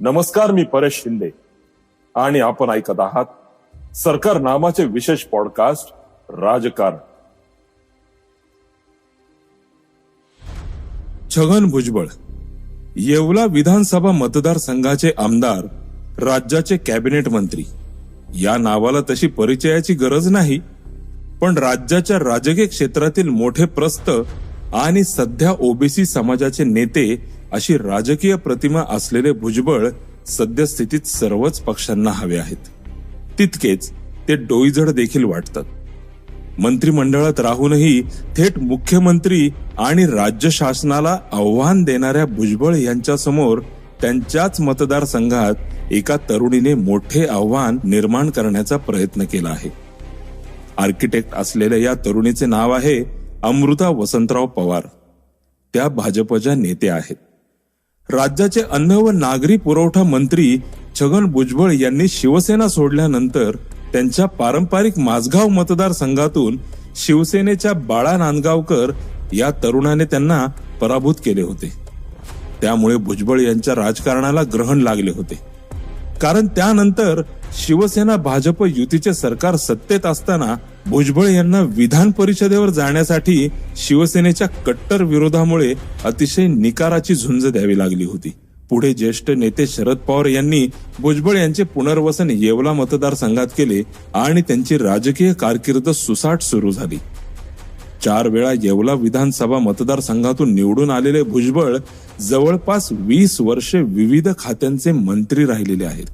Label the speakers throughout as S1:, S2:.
S1: नमस्कार मी परेश शिंदे. आणि आपण ऐकत आहात सरकार नामाचे विशेष पॉडकास्ट राजकारण. छगन भुजबळ येवला विधानसभा मतदारसंघाचे आमदार राज्याचे कॅबिनेट मंत्री. या नावाला तशी परिचयाची गरज नाही पण राज्याच्या राजकीय क्षेत्रातील मोठे प्रस्त आणि सध्या ओबीसी समाजाचे नेते अशी राजकीय प्रतिमा असलेले भुजबळ सद्यस्थितीत सर्वच पक्षांना हवे आहेत. तितकेच ते डोईजड देखील वाटतात. मंत्रिमंडळात राहूनही थेट मुख्यमंत्री आणि राज्य शासनाला आव्हान देणाऱ्या भुजबळ यांच्यासमोर त्यांच्याच मतदारसंघात एका तरुणीने मोठे आव्हान निर्माण करण्याचा प्रयत्न केला आहे. आर्किटेक्ट असलेल्या या तरुणीचे नाव आहे अमृता वसंतराव पवार. त्या भाजपच्या नेत्या आहेत. राज्याचे अन्न व नागरी पुरवठा मंत्री छगन भुजबळ यांनी शिवसेना सोडल्यानंतर त्यांच्या पारंपरिक माझगाव मतदारसंघातून शिवसेनेच्या बाळा नांदगावकर या तरुणाने त्यांना पराभूत केले होते. त्यामुळे भुजबळ यांच्या राजकारणाला ग्रहण लागले होते. कारण त्यानंतर शिवसेना भाजप युतीचे सरकार सत्तेत असताना भुजबळ यांना विधान परिषदेवर जाण्यासाठी शिवसेनेच्या कट्टर विरोधामुळे अतिशय निकाराची झुंज द्यावी लागली होती. पुढे ज्येष्ठ नेते शरद पवार यांनी भुजबळ यांचे पुनर्वसन येवला मतदारसंघात केले आणि त्यांची राजकीय कारकीर्द सुसाट सुरू झाली. चार वेळा येवला विधानसभा मतदारसंघातून निवडून आलेले भुजबळ जवळपास वीस वर्षे विविध खात्यांचे मंत्री राहिलेले आहेत.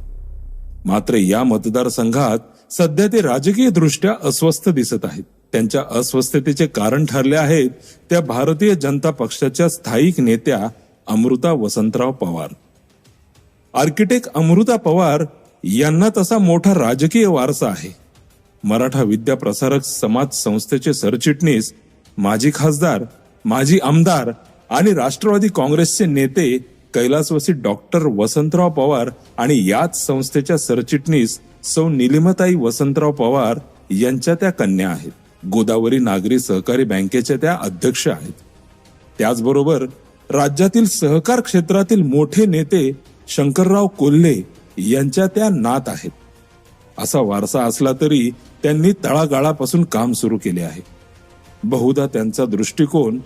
S1: मात्र या मतदारसंघात सध्या ते राजकीय दृष्ट्या अस्वस्थ दिसत आहेत. त्यांच्या अस्वस्थतेचे कारण ठरले आहेत त्या भारतीय जनता पक्षाच्या स्थायिक नेत्या अमृता वसंतराव पवार. आर्किटेक्ट अमृता पवार यांना तसा मोठा राजकीय वारसा आहे. मराठा विद्या प्रसारक समाज संस्थेचे सरचिटणीस माजी खासदार माजी आमदार आणि राष्ट्रवादी काँग्रेसचे नेते कैलासवासी डॉक्टर वसंतराव पवार आणि याच संस्थेच्या सरचिटणीस सौ निलिमताई वसंतराव पवार यांच्या त्या कन्या आहेत. गोदावरी नागरी सहकारी बँकेच्या त्या अध्यक्ष आहेत. त्याचबरोबर राज्यातील सहकार क्षेत्रातील मोठे नेते शंकरराव कोल्हे यांच्या त्या नात आहेत. असा वारसा असला तरी त्यांनी तळागाळापासून काम सुरू केले आहे. बहुधा त्यांचा दृष्टिकोन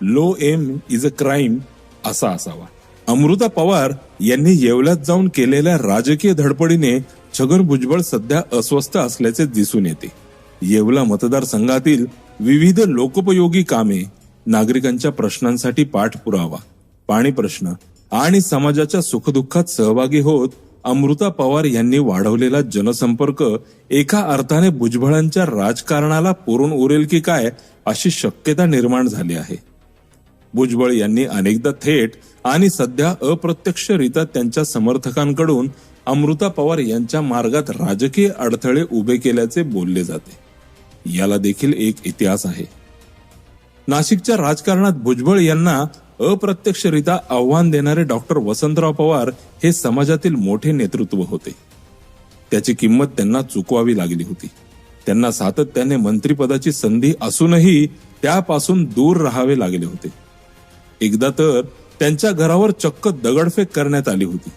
S1: low aim is a crime असा असावा. अमृता पवार यांनी येवल्यात जाऊन केलेल्या राजकीय धडपडीने छगन भुजबळ सध्या अस्वस्थ असल्याचे दिसून येते. येवला मतदारसंघातील विविध लोकोपयोगी कामे नागरिकांच्या प्रश्नांसाठी पाठपुरावा पाणी प्रश्न आणि समाजाच्या सुखदुःखात सहभागी होत अमृता पवार यांनी वाढवलेला जनसंपर्क एका अर्थाने भुजबळांच्या राजकारणाला पुरून उरेल की काय अशी शक्यता निर्माण झाली आहे. भुजबळ यांनी अनेकदा थेट आणि सध्या अप्रत्यक्षरित्या त्यांच्या समर्थकांकडून अमृता पवार यांच्या मार्गात राजकीय अडथळे उभे केल्याचे बोलले जाते. याला देखील एक इतिहास आहे. नाशिकच्या राजकारणात भुजबळ यांना अप्रत्यक्षरित्या आव्हान देणारे डॉक्टर वसंतराव पवार हे समाजातील मोठे नेतृत्व होते. त्याची किंमत त्यांना चुकवावी लागली होती. त्यांना सातत्याने मंत्रिपदाची संधी असूनही त्यापासून दूर राहावे लागले होते. एकदा तर त्यांच्या घरावर चक्क दगडफेक करण्यात आली होती.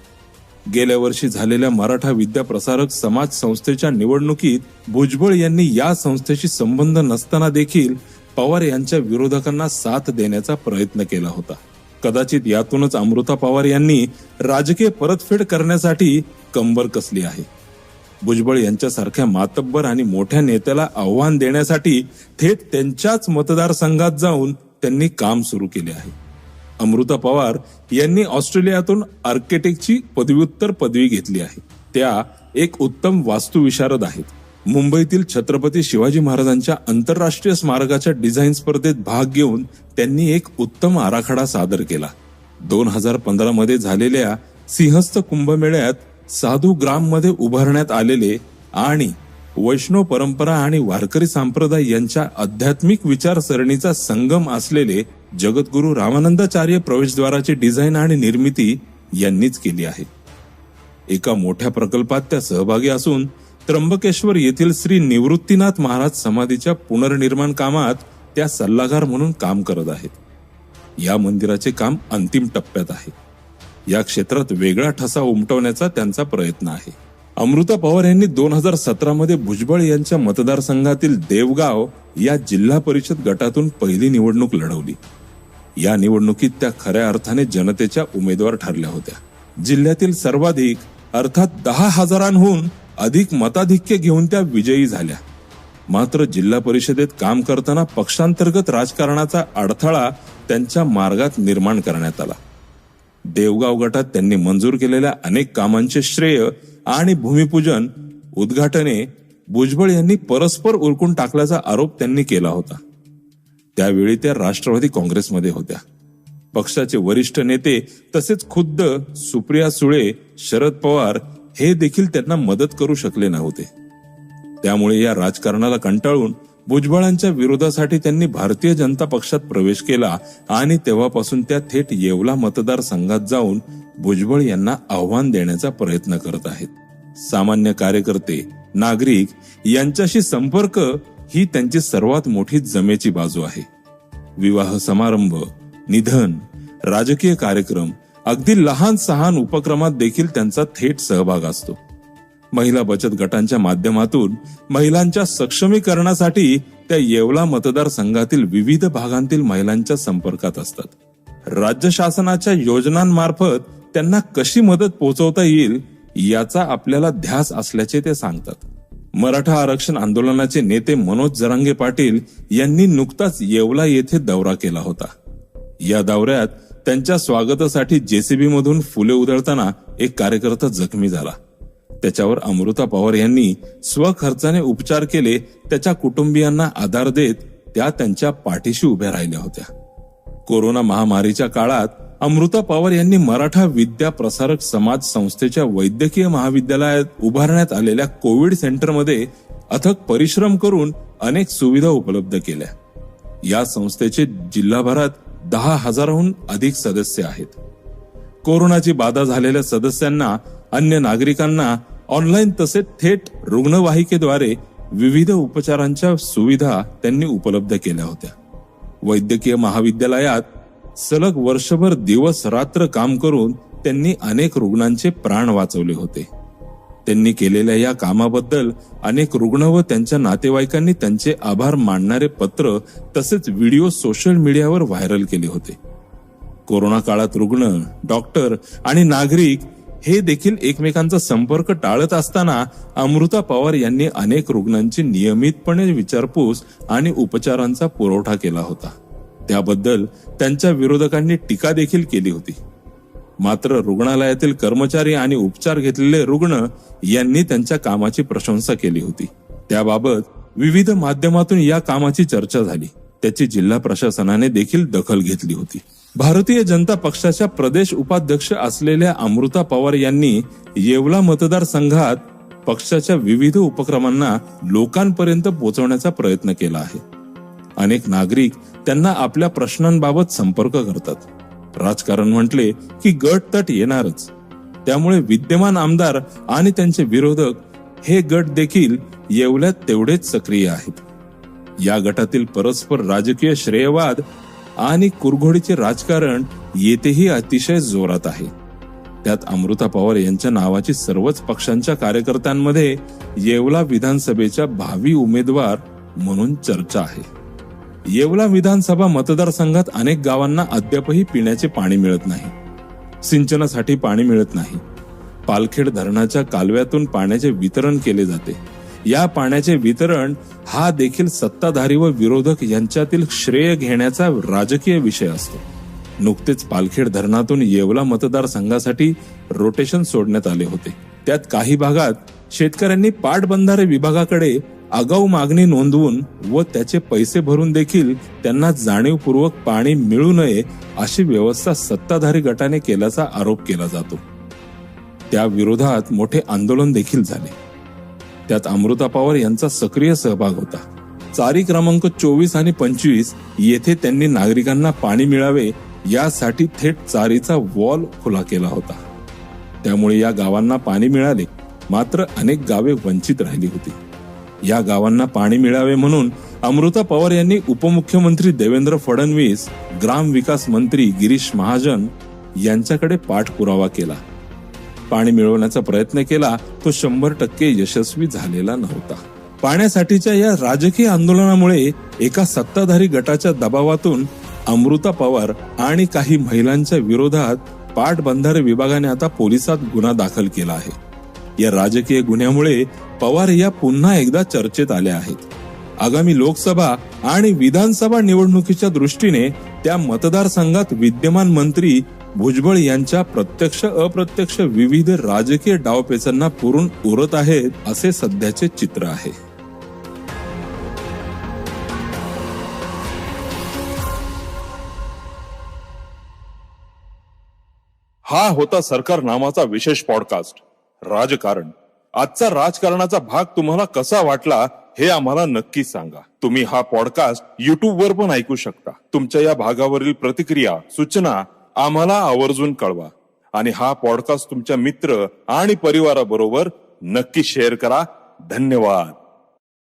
S1: गेल्या वर्षी झालेल्या मराठा विद्याप्रसारक समाज संस्थेच्या निवडणुकीत भुजबळ यांनी या संस्थेशी संबंध नसताना देखील पवार यांच्या विरोधकांना साथ देण्याचा प्रयत्न केला होता. कदाचित यातूनच अमृता पवार यांनी राजकीय परतफेड करण्यासाठी कंबर कसली आहे? भुजबळ यांच्यासारख्या मातब्बर आणि मोठ्या नेत्याला आव्हान देण्यासाठी थेट त्यांच्याच मतदारसंघात जाऊन त्यांनी काम सुरू केले आहे. अमृता पवार यांनी ऑस्ट्रेलियातून आर्किटेक्टची पदव्युत्तर पदवी घेतली आहे. त्या एक उत्तम वास्तुविशारद आहेत. मुंबईतील छत्रपती शिवाजी महाराजांच्या आंतरराष्ट्रीय स्मारकाच्या डिझाईन स्पर्धेत भाग घेऊन त्यांनी एक उत्तम आराखडा सादर केला. दोन हजार पंधरा मध्ये झालेल्या सिंहस्थ कुंभमेळ्यात साधू ग्राममध्ये उभारण्यात आलेले आणि वैष्णव परंपरा आणि वारकरी संप्रदाय यांच्या आध्यात्मिक विचारसरणीचा संगम असलेले जगद्गुरु रामानंदाचार्य प्रवेशद्वाराची डिझाईन आणि निर्मिती यांनीच केली आहे. एका मोठ्या प्रकल्पात त्या सहभागी असून त्र्यंबकेश्वर येथील श्री निवृत्तीनाथ महाराज समाधीच्या पुनर्निर्माण कामात त्या सल्लागार म्हणून काम करत आहेत. या मंदिराचे काम अंतिम टप्प्यात आहे. या क्षेत्रात वेगळा ठसा उमटवण्याचा त्यांचा प्रयत्न आहे. अमृता पवार यांनी दोन हजार सतरा मध्ये भुजबळ यांच्या मतदारसंघातील देवगाव या जिल्हा परिषद गटातून पहिली निवडणूक लढवली. या निवडणुकीत त्या खऱ्या अर्थाने जनतेच्या उमेदवार ठरल्या होत्या. जिल्ह्यातील सर्वाधिक अर्थात दहा हजारांहून अधिक मताधिक्य घेऊन त्या विजयी झाल्या. मात्र जिल्हा परिषदेत काम करताना पक्षांतर्गत राजकारणाचा अडथळा त्यांच्या मार्गात निर्माण करण्यात आला. देवगाव गटात त्यांनी मंजूर केलेल्या अनेक कामांचे श्रेय आणि भूमिपूजन उद्घाटने भुजबळ यांनी परस्पर उरकून टाकल्याचा आरोप त्यांनी केला होता. त्यावेळी त्या राष्ट्रवादी काँग्रेसमध्ये होत्या. पक्षाचे वरिष्ठ नेते तसेच खुद्द सुप्रिया सुळे शरद पवार हे देखील त्यांना मदत करू शकले नव्हते. त्यामुळे या राजकारणाला कंटाळून भुजबळांच्या विरोधासाठी त्यांनी भारतीय जनता पक्षात प्रवेश केला आणि तेव्हापासून त्या थेट येवला मतदारसंघात जाऊन भुजबळ यांना आव्हान देण्याचा प्रयत्न करत आहेत. सामान्य कार्यकर्ते नागरिक यांच्याशी संपर्क ही त्यांची सर्वात मोठी जमेची बाजू आहे. विवाह समारंभ निधन राजकीय कार्यक्रम अगदी लहान सहान उपक्रमात देखील त्यांचा थेट सहभाग असतो. महिला बचत गटांच्या माध्यमातून महिलांच्या सक्षमीकरणासाठी त्या येवला मतदारसंघातील विविध भागांतील महिलांच्या संपर्कात असतात. राज्य शासनाच्या योजनांमार्फत त्यांना कशी मदत पोहोचवता येईल याचा आपल्याला ध्यास असल्याचे ते सांगतात. मराठा आरक्षण आंदोलनाचे नेते मनोज जरांगे पाटील यांनी नुकताच येवला येथे दौरा केला होता. या दौऱ्यात त्यांच्या स्वागतासाठी जेसीबी मधून फुले उधळताना एक कार्यकर्ता जखमी झाला. त्याच्यावर अमृता पवार यांनी स्वखर्चाने उपचार केले त्याच्या कुटुंबियांना आधार देत त्या त्यांच्या पाठीशी उभ्या राहिल्या होत्या. कोरोना महामारीच्या काळात अमृता पवार यांनी मराठा विद्या प्रसारक समाज संस्थेच्या वैद्यकीय महाविद्यालयात उभारण्यात आलेल्या कोविड सेंटरमध्ये अथक परिश्रम करून अनेक सुविधा उपलब्ध केल्या. या संस्थेचे जिल्हाभरात दहा हजाराहून अधिक सदस्य आहेत. कोरोनाची बाधा झालेल्या सदस्यांना अन्य नागरिकांना ऑनलाईन तसेच थेट रुग्णवाहिकेद्वारे विविध उपचारांच्या सुविधा त्यांनी उपलब्ध केल्या होत्या. वैद्यकीय महाविद्यालयात सलग वर्षभर दिवस रात्र काम करून त्यांनी अनेक रुग्णांचे प्राण वाचवले होते. त्यांनी केलेल्या या कामाबद्दल अनेक रुग्ण व त्यांच्या नातेवाईकांनी त्यांचे आभार मानणारे पत्र तसेच व्हिडिओ सोशल मीडियावर व्हायरल केले होते. कोरोना काळात रुग्ण डॉक्टर आणि नागरिक हे देखील एकमेकांचा संपर्क टाळत असताना अमृता पवार यांनी अनेक रुग्णांची नियमितपणे विचारपूस आणि उपचारांचा पुरवठा केला होता. त्याबद्दल त्यांच्या विरोधकांनी टीका देखील केली होती. मात्र रुग्णालयातील कर्मचारी आणि उपचार घेतलेले रुग्ण यांनी त्यांच्या कामाची प्रशंसा केली होती. त्याबाबत विविध माध्यमातून या कामाची चर्चा झाली. त्याची जिल्हा प्रशासनाने देखील दखल घेतली होती. भारतीय जनता पक्षाच्या प्रदेश उपाध्यक्ष असलेल्या अमृता पवार यांनी येवला मतदारसंघात पक्षाच्या विविध उपक्रमांना लोकांपर्यंत पोहोचवण्याचा प्रयत्न केला आहे. अनेक नागरिक त्यांना आपल्या प्रश्नांबाबत संपर्क करतात. राजकारण म्हटले की गट तट येणारच. त्यामुळे विद्यमान आमदार आणि त्यांचे विरोधक हे गट देखील येवल्यात तेवढेच सक्रिय आहेत. या गटातील परस्पर राजकीय श्रेयवाद आणि कुरघोडीचे राजकारण येथेही अतिशय जोरात आहे. त्यात अमृता पवार यांच्या नावाची सर्वच पक्षांच्या कार्यकर्त्यांमध्ये येवला विधानसभेच्या भावी उमेदवार म्हणून चर्चा आहे. येवला विधानसभा मतदारसंघात अनेक गावांना अद्यापही पिण्याचे पाणी मिळत नाही. सिंचनासाठी पाणी मिळत नाही. पालखेड धरणाच्या कालव्यातून पाण्याचे वितरण केले जाते. या पाण्याचे वितरण हा देखील सत्ताधारी व विरोधक यांच्यातील श्रेय घेण्याचा राजकीय विषय असतो. नुकतेच पालखेड धरणातून येवला मतदारसंघासाठी रोटेशन सोडण्यात आले होते. त्यात काही भागात शेतकऱ्यांनी पाटबंधारे विभागाकडे आगाऊ मागणी नोंदवून व त्याचे पैसे भरून देखील त्यांना जाणीवपूर्वक पाणी मिळू नये अशी व्यवस्था सत्ताधारी गटाने केल्याचा आरोप केला जातो. त्या विरोधात मोठे आंदोलन देखील झाले. त्यात अमृता पवार यांचा सक्रिय सहभाग होता. चारी क्रमांक चोवीस आणि पंचवीस येथे त्यांनी नागरिकांना पाणी मिळावे यासाठी थेट चारीचा वॉल खुला केला होता. त्यामुळे या गावांना पाणी मिळाले. मात्र अनेक गावे वंचित राहिली होती. या गावांना पाणी मिळावे म्हणून अमृता पवार यांनी उपमुख्यमंत्री देवेंद्र फडणवीस ग्राम विकास मंत्री गिरीश महाजन यांच्याकडे पाठपुरावा केला. पाणी मिळवण्याचा प्रयत्न केला तो शंभर टक्के यशस्वी झालेला नव्हता. पाण्यासाठीच्या या राजकीय आंदोलनामुळे एका सत्ताधारी गटाच्या दबावातून अमृता पवार आणि काही महिलांच्या विरोधात पाटबंधारे विभागाने आता पोलिसात गुन्हा दाखल केला आहे. या राजकीय गुन्ह्यामुळे पवार या पुन्हा एकदा चर्चेत आल्या आहेत. आगामी लोकसभा आणि विधानसभा निवडणुकीच्या दृष्टीने त्या मतदारसंघात विद्यमान मंत्री भुजबळ यांच्या प्रत्यक्ष अप्रत्यक्ष विविध राजकीय डावपेचांना पुरून उरत आहेत असे सध्याचे चित्र आहे. हा होता सरकार नामाचा विशेष पॉडकास्ट राजकारण. आजचा राजकारणाचा भाग तुम्हाला कसा वाटला हे आम्हाला नक्की सांगा. तुम्ही हा पॉडकास्ट युट्यूब वर पण ऐकू शकता. तुमच्या या भागावरील प्रतिक्रिया सूचना आम्हाला आवर्जून कळवा. आणि हा पॉडकास्ट तुमच्या मित्र आणि परिवाराबरोबर नक्की शेअर करा. धन्यवाद.